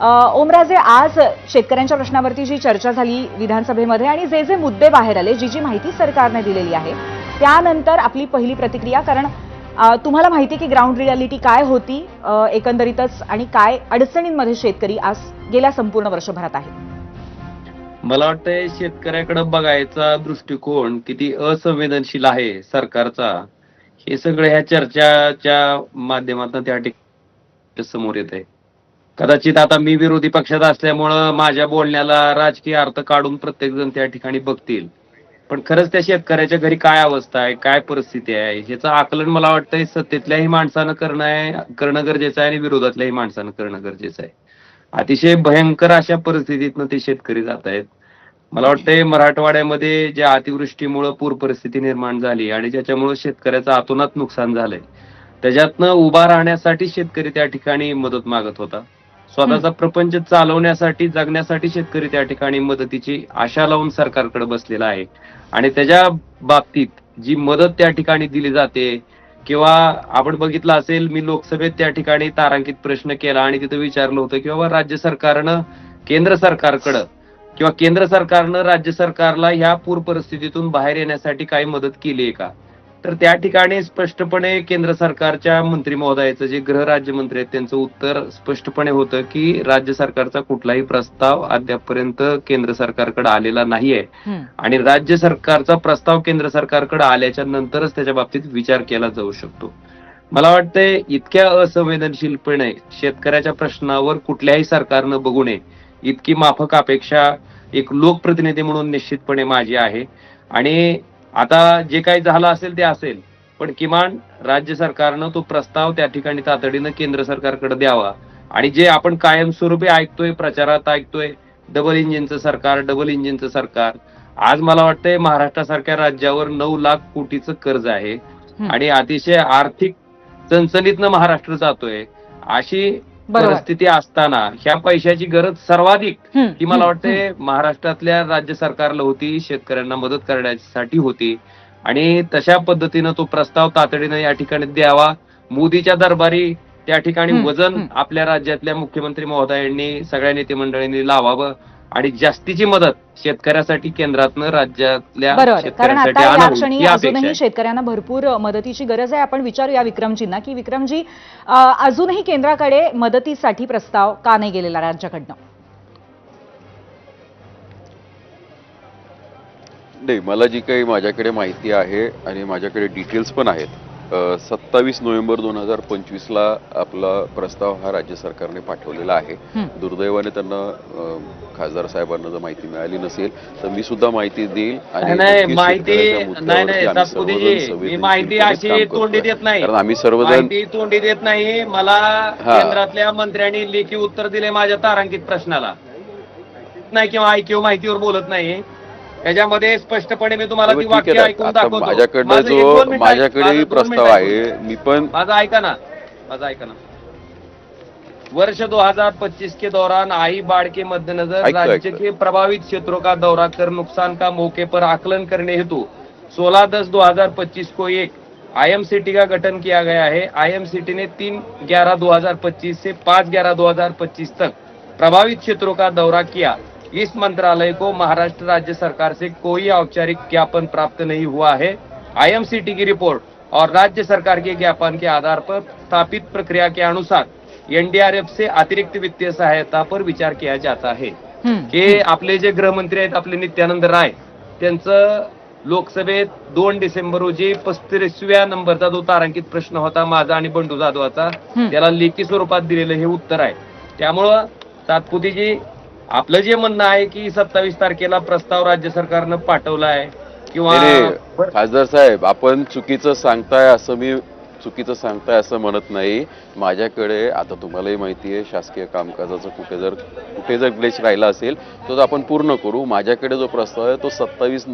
ओमराजे आज शेतकऱ्यांच्या प्रश्नावरती जी चर्चा झाली विधानसभेमध्ये आणि जे जे मुद्दे बाहेर आले जी जी माहिती सरकारने दिलेली आहे त्यानंतर आपली पहिली प्रतिक्रिया कारण तुम्हाला माहिती की ग्राउंड रियालिटी काय होती एकंदरीतच आणि काय अडचणींमध्ये शेतकरी आज गेल्या संपूर्ण वर्षभरात आहे? मला वाटतंय शेतकऱ्याकडे बघायचा दृष्टिकोन किती असंवेदनशील आहे सरकारचा हे सगळं ह्या चर्चाच्या माध्यमातून त्या ठिकाणी समोर येत आहे कदाचित आता मी विरोधी पक्षात असल्यामुळं माझ्या बोलण्याला राजकीय अर्थ काढून प्रत्येक जण त्या ठिकाणी बघतील. पण खरंच त्या शेतकऱ्याच्या घरी काय अवस्था आहे काय परिस्थिती आहे ह्याचं आकलन मला वाटतंय सत्तेतल्याही माणसानं करणं आहे करणं गरजेचं आहे आणि विरोधातल्याही माणसानं करणं गरजेचं आहे. अतिशय भयंकर अशा परिस्थितीतनं ते शेतकरी जात आहेत. मला वाटतंय मराठवाड्यामध्ये ज्या अतिवृष्टीमुळं पूर परिस्थिती निर्माण झाली आणि ज्याच्यामुळं शेतकऱ्याचं आतोनात नुकसान झालंय त्याच्यातनं उभा राहण्यासाठी शेतकरी त्या ठिकाणी मदत मागत होता. स्वतःचा प्रपंच चालवण्यासाठी जगण्यासाठी शेतकरी त्या ठिकाणी मदतीची आशा लावून सरकारकडे बसलेला आहे. आणि त्याच्या बाबतीत जी मदत त्या ठिकाणी दिली जाते किंवा आपण बघितलं असेल मी लोकसभेत त्या ठिकाणी तारांकित प्रश्न केला आणि तिथं विचारलं होतं की बाबा राज्य सरकारनं केंद्र सरकारकडं किंवा केंद्र सरकारनं राज्य सरकारला ह्या पूर परिस्थितीतून बाहेर येण्यासाठी काही मदत केली आहे का? तर त्या ठिकाणी स्पष्टपणे केंद्र सरकारच्या मंत्री महोदयाचं जे गृह राज्यमंत्री आहेत त्यांचं उत्तर स्पष्टपणे होतं की राज्य सरकारचा कुठलाही प्रस्ताव अद्यापपर्यंत केंद्र सरकारकडे आलेला नाहीये. आणि राज्य सरकारचा प्रस्ताव केंद्र सरकारकडे आल्याच्या नंतरच त्याच्या बाबतीत विचार केला जाऊ शकतो. मला वाटतंय इतक्या असंवेदनशीलपणे शेतकऱ्याच्या प्रश्नावर कुठल्याही सरकारनं बघू नये. इतकी माफक अपेक्षा एक लोकप्रतिनिधी म्हणून निश्चितपणे माझी आहे. आणि आता जे काही झालं असेल ते असेल पण किमान राज्य सरकारनं तो प्रस्ताव त्या ठिकाणी तातडीनं केंद्र सरकारकडे द्यावा. आणि जे आपण कायमस्वरूपी ऐकतोय प्रचारात ऐकतोय डबल इंजिनचं सरकार डबल इंजिनचं सरकार आज मला वाटतंय महाराष्ट्रासारख्या राज्यावर नऊ लाख कोटीचं कर्ज आहे. आणि अतिशय आर्थिक चणचणीतनं महाराष्ट्र जातोय. अशी परिस्थिती असताना ह्या पैशाची गरज सर्वाधिक हं, मला वाटते महाराष्ट्रातल्या राज्य सरकारला होती शेतकऱ्यांना मदत करण्यासाठी होती. आणि तशा पद्धतीनं तो प्रस्ताव तातडीनं या ठिकाणी द्यावा. मोदीच्या दरबारी त्या ठिकाणी वजन. आपल्या राज्यातल्या मुख्यमंत्री महोदयांनी सगळ्या नेते मंडळींनी लावावं. आणि जास्तीची मदत शेतकऱ्यासाठी केंद्रातनं राज्यातल्या बरोबर. कारण शेतकऱ्यांसाठी आता या क्षणी ही अजूनही. शेतकऱ्यांना भरपूर मदतीची गरज आहे. आपण विचारूया विक्रमजींना की विक्रमजी अजूनही केंद्राकडे मदतीसाठी प्रस्ताव का नाही गेलेला राज्याकडनं? नाही मला जी काही माझ्याकडे माहिती आहे आणि माझ्याकडे डिटेल्स पण आहेत सत्तावीस नोव्हेंबर दोन हजार पंचवीसला आपला प्रस्ताव हा राज्य सरकारने पाठवलेला आहे. दुर्दैवाने त्यांना खासदार साहेबांना जर माहिती मिळाली नसेल तर मी सुद्धा माहिती देईल नक्कीच माहिती अशी तोंडी. देत नाही कारण आम्ही सर्वजण तोंडी देत नाही मला. केंद्रातल्या मंत्र्यांनी लेखी उत्तर दिले माझ्या तारांकित प्रश्नाला नाही किंवा ऐकीव माहितीवर बोलत नाही त्याच्यामध्ये स्पष्टपणे मी तुम्हाला ती ठीक आहे वाक्य. ऐकून दाखवतो. माझ्याकडनं माझं एक जो दोन मिनिटं ऐक- माझ्याकडेही माझं दोन प्रस्ताव आहे मी पण माझा ऐका ना. माझा ऐका ना. वर्ष 2025 के दौरान आई बाढ़ के मद्देनजर राज्य. के प्रभावित क्षेत्रों का दौरा कर नुकसान का मौके पर आकलन करने हेतु 16 दस 2025 को एक आईएमसीटी का गठन किया गया है। आईएमसीटी ने 3 ग्यारह 2025 से 5 ग्यारह 2025 तक प्रभावित क्षेत्रों का दौरा किया। इस मंत्रालय को महाराष्ट्र राज्य सरकार से कोई औपचारिक ज्ञापन प्राप्त नहीं हुआ है आईएमसीटी की रिपोर्ट और राज्य सरकार के ज्ञापन के आधार पर स्थापित प्रक्रिया के अनुसार एनडीआरएफ से अतिरिक्त वित्तीय सहायता पर विचार किया जाता है. हे आपले जे गृहमंत्री आहेत आपले नित्यानंद राय त्यांचं लोकसभेत दोन डिसेंबर रोजी पस्तीसव्या नंबरचा जो तारांकित प्रश्न होता माझा आणि बंडू जाधवाचा. त्याला लेखी स्वरूपात दिलेलं हे उत्तर आहे त्यामुळं सातपुतीजी आपलं जे म्हणणं आहे की सत्तावीस तारखेला प्रस्ताव राज्य सरकारनं पाठवला आहे किंवा खासदार साहेब आपण चुकीचं सांगताय असं मी चुकीचं सांगताय असं म्हणत नाही. माझ्याकडे आता तुम्हालाही माहिती आहे शासकीय कामकाजाचं कुठे जर कुठे जर ग्लेच राहिला असेल तर तो आपण पूर्ण करू. माझ्याकडे जो प्रस्ताव आहे तो सत्तावीस